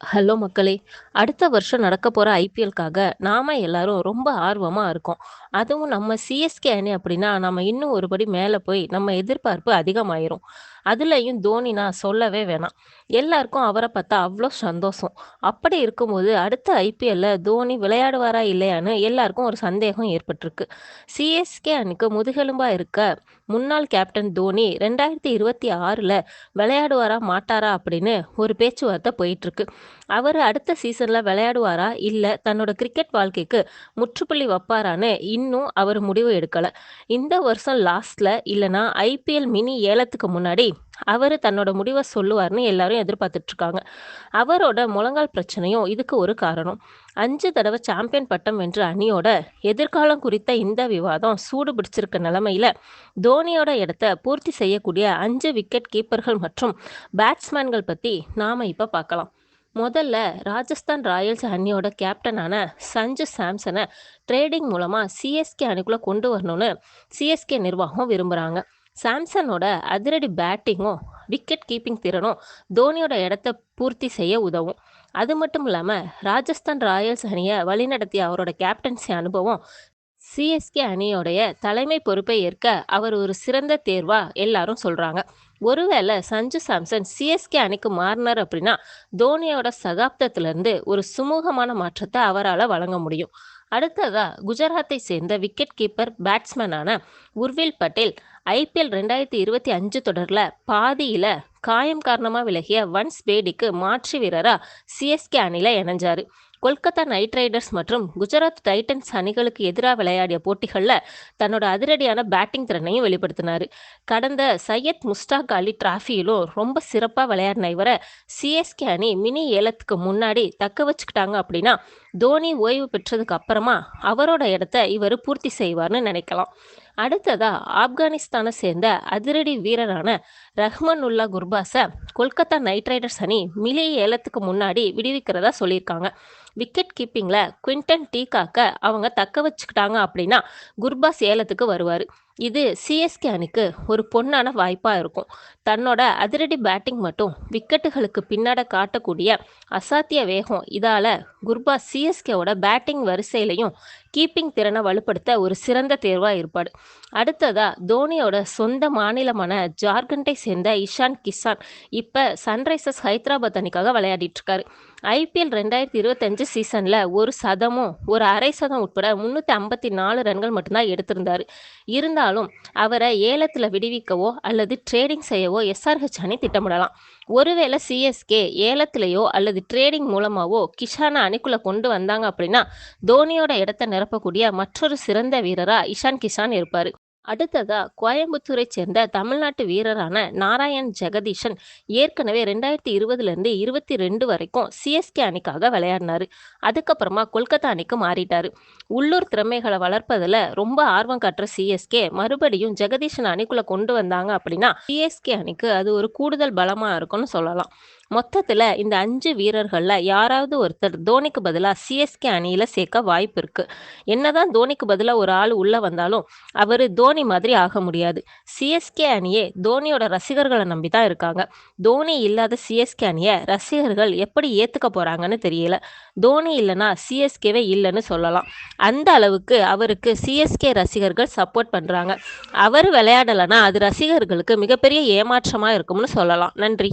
Hello மக்களே! அடுத்த வருஷம் நடக்க போற ஐபிஎல்காக நாம எல்லாரும் ரொம்ப ஆர்வமா இருக்கோம். அதுவும் நம்ம சிஎஸ்கே அணி அப்படின்னா, நம்ம இன்னும் ஒரு படி மேல போய் நம்ம எதிர்பார்ப்பு அதிகமாயிரும். அதுலயும் நான் சொல்லவே வேணாம். எல்லாருக்கும் அவரை பார்த்தா அவ்வளோ சந்தோஷம். அப்படி இருக்கும்போது அடுத்த ஐபிஎல்ல தோனி விளையாடுவாரா இல்லையான்னு எல்லாருக்கும் ஒரு சந்தேகம் ஏற்பட்டிருக்கு. சிஎஸ்கே அணிக்கு முதுகெலும்பா இருக்க முன்னாள் கேப்டன் தோனி 2026ல விளையாடுவாரா மாட்டாரா அப்படின்னு ஒரு பேச்சுவார்த்தை போயிட்டுருக்கு. அவர் அடுத்த சீசனில் விளையாடுவாரா? இல்லை தன்னோட கிரிக்கெட் வாழ்க்கைக்கு முற்றுப்புள்ளி வைப்பாரான்னு இன்னும் அவர் முடிவு எடுக்கலை இந்த வருஷம் லாஸ்ட்டில் இல்லைனா ஐபிஎல் மினி ஏலத்துக்கு முன்னாடி அவர் தன்னோட முடிவை சொல்லுவார்னு எல்லாரும் எதிர்பார்த்துட்டு இருக்காங்க. அவரோட முழங்கால் பிரச்சனையும் இதுக்கு ஒரு காரணம். அஞ்சு தடவை சாம்பியன் பட்டம் வென்ற அணியோட எதிர்காலம் குறித்த இந்த விவாதம் சூடு பிடிச்சிருக்க நிலமையில தோனியோட இடத்த பூர்த்தி செய்யக்கூடிய அஞ்சு விக்கெட் கீப்பர்கள் மற்றும் பேட்ஸ்மேன்கள் பத்தி நாம இப்ப பார்க்கலாம். முதல்ல ராஜஸ்தான் ராயல்ஸ் அணியோட கேப்டனான சஞ்சு சாம்சனை ட்ரேடிங் மூலமாக சிஎஸ்கே அணிக்குள்ளே கொண்டு வரணும்னு சிஎஸ்கே நிர்வாகம் விரும்புகிறாங்க சாம்சனோட அதிரடி பேட்டிங்கும், விக்கெட் கீப்பிங் திறனும் தோனியோட இடத்த பூர்த்தி செய்ய உதவும். அது மட்டும் இல்லாமல் ராஜஸ்தான் ராயல்ஸ் அணியை வழிநடத்திய அவரோட கேப்டன்சி அனுபவம் சிஎஸ்கே அணியோடைய தலைமை பொறுப்பை ஏற்க அவர் ஒரு சிறந்த தேர்வா எல்லாரும் சொல்கிறாங்க ஒருவேளை சஞ்சு சாம்சன் சிஎஸ்கே அணிக்கு மாறினார் அப்படின்னா, தோனியோட சகாப்தத்திலேருந்து ஒரு சுமூகமான மாற்றத்தை அவரால் வழங்க முடியும். அடுத்ததா குஜராத்தை சேர்ந்த விக்கெட் கீப்பர், பேட்ஸ்மேனான உர்வில் பட்டேல் ஐபிஎல் ரெண்டாயிரத்தி இருபத்தி அஞ்சு தொடரில் பாதியில் காயம் காரணமாக விலகிய வன்ஸ் பேடிக்கு மாற்று வீரராக சிஎஸ்கே அணியில் இணைஞ்சாரு. கொல்கத்தா நைட் ரைடர்ஸ் மற்றும் குஜராத் டைட்டன்ஸ் அணிகளுக்கு எதிராக விளையாடிய போட்டிகளில் தன்னோட அதிரடியான பேட்டிங் திறனையும் வெளிப்படுத்தினார் கடந்த சையத் முஸ்டாக் அலி டிராஃபியிலும் ரொம்ப சிறப்பாக விளையாடின இவரை சிஎஸ்கே அணி மினி ஏலத்துக்கு முன்னாடி தக்க வச்சுக்கிட்டாங்க அப்படின்னா, தோனி ஓய்வு பெற்றதுக்கு அப்புறமா அவரோட இடத்த இவர் பூர்த்தி செய்வார்னு நினைக்கலாம். அடுத்ததா ஆப்கானிஸ்தானை சேர்ந்த அதிரடி வீரரான ரஹ்மனுல்லா குர்பாஸை கொல்கத்தா நைட் ரைடர்ஸ் அணி மிலே ஏலத்துக்கு முன்னாடி விடுவிக்கிறதா சொல்லியிருக்காங்க. விக்கெட் கீப்பிங்கில் குவிண்டன் டீகாக்க அவங்க தக்க வச்சுக்கிட்டாங்க அப்படின்னா, குர்பாஸ் ஏலத்துக்கு வருவார் இது சிஎஸ்கே அணிக்கு ஒரு பொன்னான வாய்ப்பாக இருக்கும். தன்னோட அதிரடி பேட்டிங் மட்டும் விக்கெட்டுகளுக்கு பின்னாட காட்டக்கூடிய அசாத்திய வேகம் இதால் குர்பா சிஎஸ்கேவோட பேட்டிங் வரிசையிலையும் கீப்பிங் திறனை வலுப்படுத்த ஒரு சிறந்த தேர்வாக இருப்பாடு அடுத்ததா தோனியோட சொந்த மாநிலமான ஜார்க்கண்டை சேர்ந்த இஷான் கிஷான் இப்போ சன்ரைசர்ஸ் ஹைதராபாத் அணிக்காக விளையாடிட்டு இருக்காரு. ஐபிஎல் ரெண்டாயிரத்தி இருபத்தஞ்சு சீசனில் ஒரு சதமும், ஒரு அரை சதம் உட்பட 354 ரன்கள் மட்டும்தான் எடுத்திருந்தார் இருந்தாலும் அவரை ஏலத்தில் விடுவிக்கவோ அல்லது ட்ரேடிங் செய்யவோ எஸ்ஆர்ஹெச் அணி திட்டமிடலாம். ஒருவேளை சிஎஸ்கே ஏலத்திலேயோ அல்லது ட்ரேடிங் மூலமாகவோ கிஷானை அணிக்குள்ளே கொண்டு வந்தாங்க அப்படின்னா, தோனியோட இடத்த நிரப்பக்கூடிய மற்றொரு சிறந்த வீரராக இஷான் கிஷான் இருப்பார் அடுத்ததா கோயம்புத்தூரை சேர்ந்த தமிழ்நாட்டு வீரரான நாராயண் ஜெகதீஷன் ஏற்கனவே 2020லிருந்து 22 வரைக்கும் சிஎஸ்கே அணிக்காக விளையாடினாரு. அதுக்கப்புறமா கொல்கத்தா அணிக்கு மாறிட்டார் உள்ளூர் திறமைகளை வளர்ப்பதில் ரொம்ப ஆர்வம் காட்டுற சிஎஸ்கே மறுபடியும் ஜெகதீஷன் அணிக்குள்ளே கொண்டு வந்தாங்க அப்படின்னா, சிஎஸ்கே அணிக்கு அது ஒரு கூடுதல் பலமாக இருக்கும்னு சொல்லலாம். மொத்தத்தில் இந்த அஞ்சு வீரர்களில் யாராவது ஒருத்தர் தோனிக்கு பதிலாக சிஎஸ்கே அணியில் சேர்க்க வாய்ப்பு இருக்குது என்னதான் தோனிக்கு பதிலாக ஒரு ஆள் உள்ளே வந்தாலும், அவர் தோனி மாதிரி ஆக முடியாது. சிஎஸ்கே அணியே தோனியோட ரசிகர்களை நம்பி தான் இருக்காங்க. தோனி இல்லாத சிஎஸ்கே அணியை ரசிகர்கள் எப்படி ஏத்துக்க போறாங்கன்னு தெரியல. தோனி இல்லனா சிஎஸ்கேவே இல்லன்னு சொல்லலாம். அந்த அளவுக்கு அவருக்கு சிஎஸ்கே ரசிகர்கள் சப்போர்ட் பண்றாங்க. அவரு விளையாடலைன்னா அது ரசிகர்களுக்கு மிகப்பெரிய ஏமாற்றமா இருக்கும்னு சொல்லலாம். நன்றி.